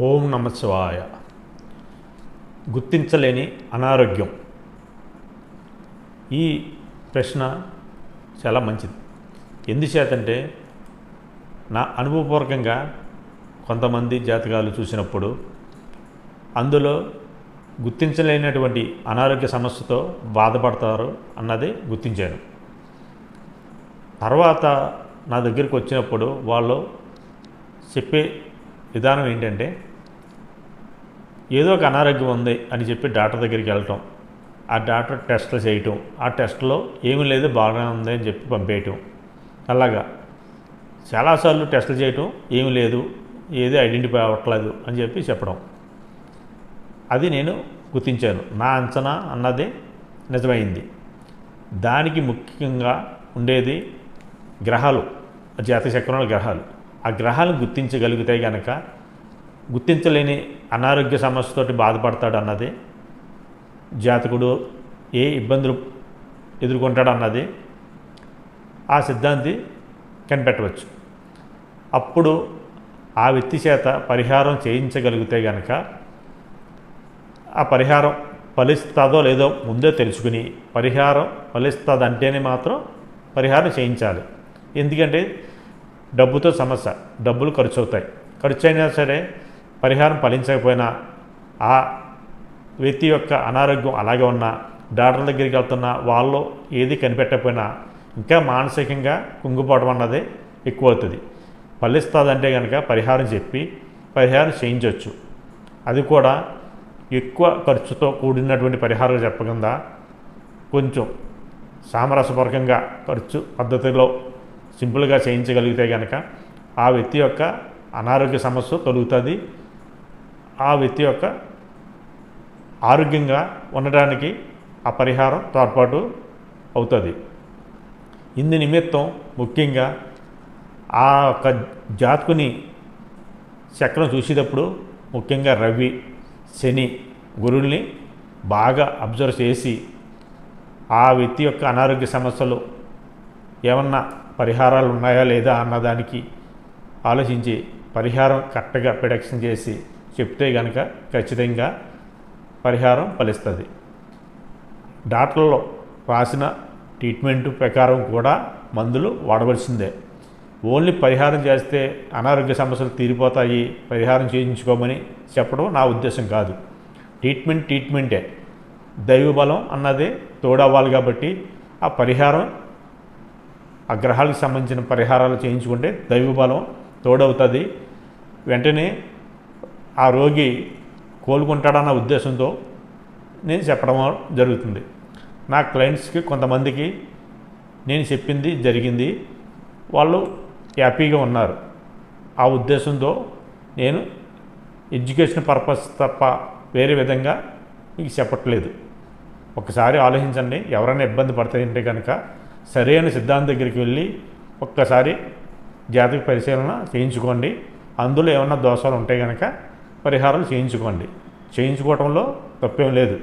ఓం నమ శివాయ. గుర్తించలేని అనారోగ్యం. ఈ ప్రశ్న చాలా మంచిది. ఎందుచేతంటే నా అనుభవపూర్వకంగా కొంతమంది జాతకాలు చూసినప్పుడు అందులో గుర్తించలేనటువంటి అనారోగ్య సమస్యతో బాధపడతారు అన్నది గుర్తించాను. తర్వాత నా దగ్గరికి వచ్చినప్పుడు వాళ్ళు చెప్పే విధానం ఏంటంటే ఏదో ఒక అనారోగ్యం ఉంది అని చెప్పి డాక్టర్ దగ్గరికి వెళ్ళటం ఆ డాక్టర్ టెస్ట్లు చేయటం ఆ టెస్ట్లో ఏమీ లేదు బాగానే ఉంది అని చెప్పి పంపేయటం. అలాగా. చాలాసార్లు టెస్టులు చేయటం ఏమీ లేదు ఏది ఐడెంటిఫై అవ్వట్లేదు అని చెప్పి చెప్పడం. అది నేను గుర్తించాను. నా అంచనా అన్నది నిజమైంది. దానికి ముఖ్యంగా ఉండేది గ్రహాలు జాతీయ చక్రంలో గ్రహాలు. ఆ గ్రహాలను గుర్తించగలిగితే కనుక గుర్తించలేని అనారోగ్య సమస్యతోటి బాధపడతాడు అన్నది జాతకుడు ఏ ఇబ్బందులు ఎదుర్కొంటాడు అన్నది ఆ సిద్ధాంతి కనిపెట్టవచ్చు. అప్పుడు ఆ వ్యక్తి చేత పరిహారం చేయించగలిగితే కనుక ఆ పరిహారం ఫలిస్తుందో లేదో ముందే తెలుసుకుని పరిహారం ఫలిస్తుందంటేనే మాత్రం పరిహారం చేయించాలి. ఎందుకంటే డబ్బుతో సమస్య డబ్బులు ఖర్చు అవుతాయి ఖర్చు అయినా సరే పరిహారం ఫలించకపోయినా ఆ వ్యక్తి యొక్క అనారోగ్యం అలాగే ఉన్నా డాక్టర్ దగ్గరికి వెళ్తున్నా వాళ్ళు ఏది కనిపెట్టకపోయినా ఇంకా మానసికంగా కుంగిపోవడం అన్నది ఎక్కువ అవుతుంది ఫలిస్తుందంటే కనుక పరిహారం చెప్పి పరిహారం చేయించవచ్చు. అది కూడా ఎక్కువ ఖర్చుతో కూడినటువంటి పరిహారం చెప్పకుండా కొంచెం సామరస్యపూర్వకంగా ఖర్చు పద్ధతిలో సింపుల్గా చేయించగలిగితే కనుక ఆ వ్యక్తి యొక్క అనారోగ్య సమస్య తొలుగుతుంది ఆ వ్యక్తి యొక్క ఆరోగ్యంగా ఉండడానికి ఆ పరిహారం తోడ్పాటు అవుతుంది. ఇందు నిమిత్తం ముఖ్యంగా ఆ యొక్క జాతకుని చక్రం చూసేటప్పుడు ముఖ్యంగా రవి శని గురుల్ని బాగా అబ్జర్వ్ చేసి ఆ వ్యక్తి యొక్క అనారోగ్య సమస్యలు ఏమన్నా పరిహారాలు ఉన్నాయా లేదా అన్నదానికి ఆలోచించి పరిహారం కరెక్ట్గా ప్రొడక్షన్ చేసి చెప్తే కనుక ఖచ్చితంగా పరిహారం ఫలిస్తుంది. డాక్టర్లు రాసిన ట్రీట్మెంట్ ప్రకారం కూడా మందులు వాడవలసిందే. ఓన్లీ పరిహారం చేస్తే అనారోగ్య సమస్యలు తీరిపోతాయి పరిహారం చేయించుకోమని చెప్పడం నా ఉద్దేశం కాదు. ట్రీట్మెంట్ ట్రీట్మెంటే. దైవబలం అన్నది తోడవ్వాలి కాబట్టి ఆ పరిహారం ఆ గ్రహాలకు సంబంధించిన పరిహారాలు చేయించుకుంటే దైవబలం తోడవుతుంది. వెంటనే ఆ రోగి కోలుకుంటాడన్న ఉద్దేశంతో నేను చెప్పడం జరుగుతుంది. నా క్లయింట్స్కి కొంతమందికి నేను చెప్పింది జరిగింది. వాళ్ళు హ్యాపీగా ఉన్నారు. ఆ ఉద్దేశంతో నేను ఎడ్యుకేషన్ పర్పస్ తప్ప వేరే విధంగా మీకు చెప్పట్లేదు. ఒకసారి ఆలోచించండి. ఎవరైనా ఇబ్బంది పడతాయంటే కనుక సరైన సిద్ధాంతం దగ్గరికి వెళ్ళి ఒక్కసారి జాతక పరిశీలన చేయించుకోండి. అందులో ఏమన్నా దోషాలు ఉంటే కనుక పరిహారాలు చేయించుకోండి. చేయించుకోవటంలో తప్పేం లేదు.